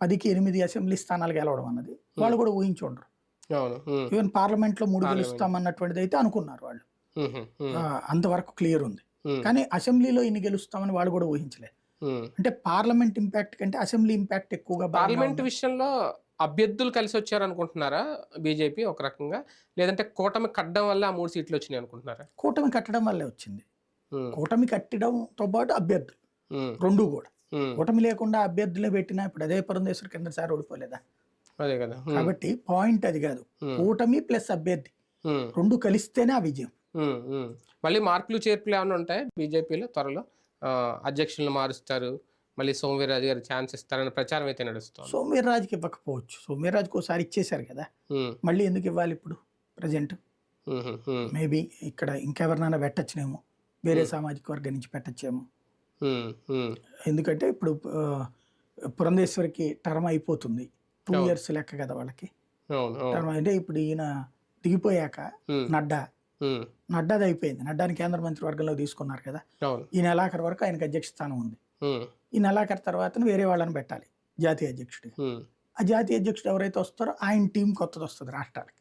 పదికి ఎనిమిది అసెంబ్లీ స్థానాలు గెలవడం అన్నది. వాళ్ళు కూడా ఊహించి ఉండరు ఈవెన్ పార్లమెంట్. లో మూడు. గెలుస్తామన్నటువంటిది అయితే అనుకున్నారు వాళ్ళు అంతవరకు క్లియర్ ఉంది. కానీ అసెంబ్లీలో ఇన్ని గెలుస్తామని వాళ్ళు కూడా ఊహించలేదు. అంటే పార్లమెంట్ ఇంపాక్ట్ కంటే అసెంబ్లీ ఇంపాక్ట్ ఎక్కువగా పార్లమెంట్. విషయంలో అభ్యర్థులు కలిసి వచ్చారు అనుకుంటున్నారా బీజేపీ ఒక రకంగా? లేదంటే కూటమి కట్టడం వల్ల ఆ మూడు సీట్లు వచ్చినాయి అనుకుంటున్నారా? కూటమి కట్టడం వల్లే వచ్చింది. కూటమి కట్టడంతో పాటు అభ్యర్థులు. రెండు కూడా. కూటమి లేకుండా అభ్యర్థులే పెట్టినా ఇప్పుడు అదే పురంధేశ్వర కింద సార్ ఓడిపోలేదా? అదే కదా. కాబట్టి పాయింట్ అది కాదు. కూటమి ప్లస్ అభ్యర్థి రెండు కలిస్తేనే ఆ విజయం. మళ్ళీ మార్పులు చేర్పులు ఏమైనా ఉంటాయి బీజేపీలో త్వరలో? అధ్యక్షులను మారుస్తారు మళ్ళీ సోమవీర్రాజు గారు ఛాన్స్ ఇస్తారని ప్రచారం అయితే నడుస్తుంది. సోమవీర్రాజుకి ఇవ్వకపోవచ్చు. సోమవీర్రాజుకి ఒకసారి ఇచ్చేశారు కదా. మళ్ళీ ఎందుకు ఇవ్వాలి ఇప్పుడు ప్రజెంట్? మేబీ ఇక్కడ ఇంకెవరినైనా పెట్టచ్చునేమో వేరే సామాజిక వర్గం నుంచి పెట్టచ్చేమో. ఎందుకంటే ఇప్పుడు పురంధేశ్వరికి టర్మ్ అయిపోతుంది. టూ. ఇయర్స్ లెక్క కదా వాళ్ళకి. టర్మ్ అంటే ఇప్పుడు ఈయన దిగిపోయాక నడ్డా. ఉమ్, నడ్డాది అయిపోయింది. నడ్డాని కేంద్ర మంత్రి వర్గంలో తీసుకున్నారు కదా. ఈ నెలాఖరు వరకు ఆయనకు అధ్యక్ష స్థానం ఉంది. ఈ నెలాఖరు తర్వాత వేరే వాళ్ళని పెట్టాలి జాతీయ అధ్యక్షుడిగా. ఉమ్, ఆ జాతీయ అధ్యక్షుడు ఎవరైతే వస్తారో ఆయన టీం కొత్తది వస్తుంది రాష్ట్రాలకి.